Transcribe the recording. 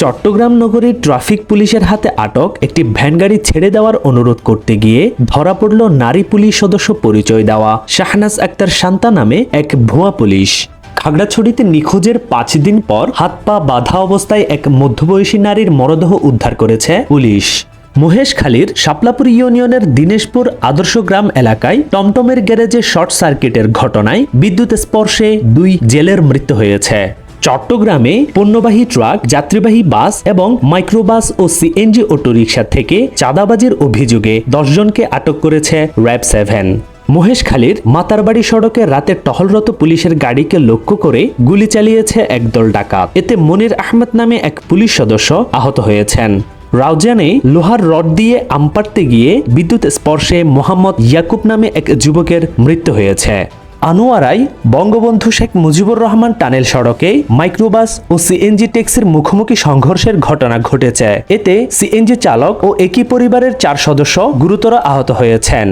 চট্টগ্রাম নগরীর ট্রাফিক পুলিশের হাতে আটক একটি ভ্যানগাড়ি ছেড়ে দেওয়ার অনুরোধ করতে গিয়ে ধরা পড়ল নারী পুলিশ সদস্য পরিচয় দেওয়া। শাহনাজ আক্তার শান্তা নামে এক ভুয়া পুলিশ। খাগড়াছড়িতে নিখোঁজের পাঁচ দিন পর হাত পা বাঁধা অবস্থায় এক মধ্যবয়সী নারীর মরদেহ উদ্ধার করেছে পুলিশ। মহেশখালীর শাপলাপুর ইউনিয়নের দিনেশপুর আদর্শ গ্রাম এলাকায় টমটমের গ্যারেজে শর্ট সার্কিটের ঘটনায় বিদ্যুৎ স্পর্শে দুই জেলের মৃত্যু হয়েছে। চট্টগ্রামে পণ্যবাহী ট্রাক, যাত্রীবাহী বাস এবং মাইক্রোবাস ও সিএনজি অটোরিকশা থেকে চাঁদাবাজির অভিযোগে দশজনকে আটক করেছে র্যাব সেভেন। মহেশখালীর মাতারবাড়ি সড়কে রাতে টহলরত পুলিশের গাড়িকে লক্ষ্য করে গুলি চালিয়েছে একদল ডাকাত। এতে মনির আহমেদ নামে এক পুলিশ সদস্য আহত হয়েছেন। রাউজানে লোহার রড দিয়ে আম পাড়তে গিয়ে বিদ্যুৎ স্পর্শে মোহাম্মদ ইয়াকুব নামে এক যুবকের মৃত্যু হয়েছে। আনোয়ারাই বঙ্গবন্ধু শেখ মুজিবুর রহমান টানেল সড়কে মাইক্রোবাস ও সিএনজি ট্যাক্সির মুখোমুখি সংঘর্ষের ঘটনা ঘটেছে। এতে সিএনজি চালক ও একই পরিবারের চার সদস্য গুরুতর আহত হয়েছেন।